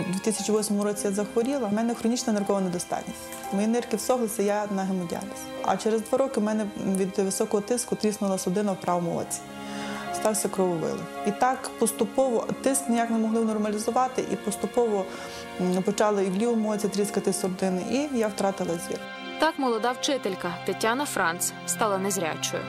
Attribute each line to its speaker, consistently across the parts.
Speaker 1: У 2008 році я захворіла, в мене хронічна ниркова недостатність. Мої нирки всохлися, я на гемодіаліз. А через два роки в мене від високого тиску тріснула судина в правому оці. Стався крововилив. І так поступово тиск ніяк не могли нормалізувати, і поступово почали і в лівому оці тріскати судини, і я втратила зір.
Speaker 2: Так молода вчителька Тетяна Франц стала незрячою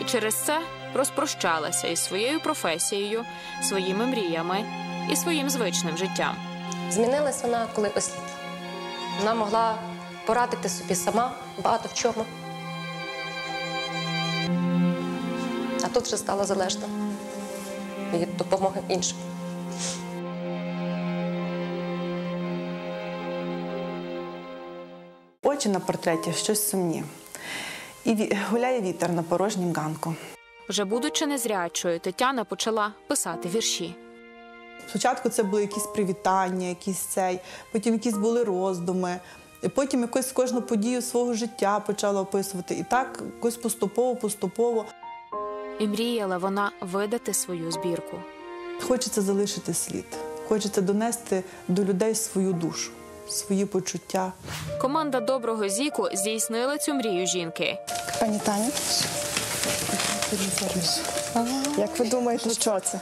Speaker 2: і через це розпрощалася із своєю професією, своїми мріями і своїм звичним життям.
Speaker 3: Змінилась вона, коли осліпла. Вона могла порадити собі сама багато в чому. А тут вже стала залежна від допомоги іншим.
Speaker 1: Очі на портреті щось сумні. І гуляє вітер на порожнім ганку.
Speaker 2: Вже будучи незрячою, Тетяна почала писати вірші.
Speaker 1: Спочатку це були якісь привітання, якісь цей, потім якісь були роздуми. І потім якось кожну подію свого життя почала описувати. І так якось поступово, поступово
Speaker 2: І мріяла вона видати свою збірку.
Speaker 1: хочеться залишити слід, хочеться донести до людей свою душу, свої почуття.
Speaker 2: Команда доброго зіку здійснила цю мрію жінки.
Speaker 4: Пані Таня, як ви думаєте, що це?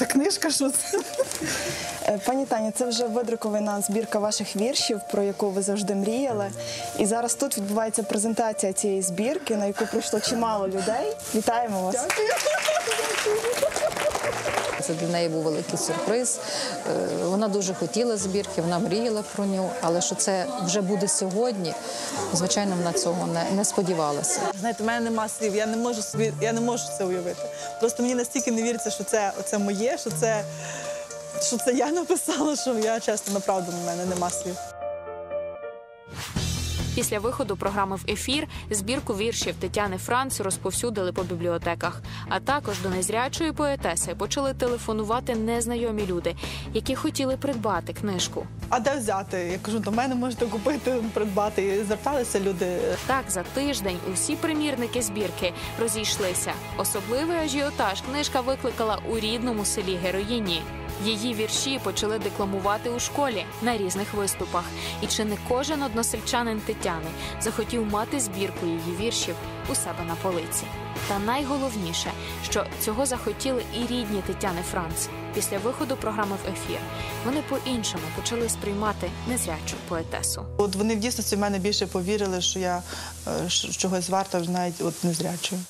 Speaker 1: Та книжка що це?
Speaker 4: Е, Пані Таня, це вже видрукована збірка ваших віршів, про яку ви завжди мріяли. І зараз тут відбувається презентація цієї збірки, на яку прийшло чимало людей. Вітаємо вас!
Speaker 5: Це для неї був великий сюрприз. Е, Вона дуже хотіла збірки, вона мріяла про нього, але що це вже буде сьогодні, звичайно, вона цього не, не сподівалася.
Speaker 1: Знаєте, в мене нема слів, я не можу собі, я не можу це уявити. Просто мені настільки не віриться, що це, це моє, що це, що це я написала, що я чесно, направду в мене нема слів.
Speaker 2: Після виходу програми в ефір збірку віршів Тетяни Франц розповсюдили по бібліотеках. А також до незрячої поетеси почали телефонувати незнайомі люди, які хотіли придбати книжку.
Speaker 1: А де взяти? Я кажу, до мене можете купити, придбати. І зверталися люди.
Speaker 2: Так за тиждень усі примірники збірки розійшлися. Особливий ажіотаж книжка викликала у рідному селі героїні. Її вірші почали декламувати у школі на різних виступах. І чи не кожен односельчанин Тетяни захотів мати збірку її віршів у себе на полиці? Та найголовніше, що цього захотіли і рідні Тетяни Франц. Після виходу програми в ефір вони по-іншому почали сприймати незрячу поетесу.
Speaker 1: От вони в дійсності в мене більше повірили, що я е, чогось варта навіть от незрячою.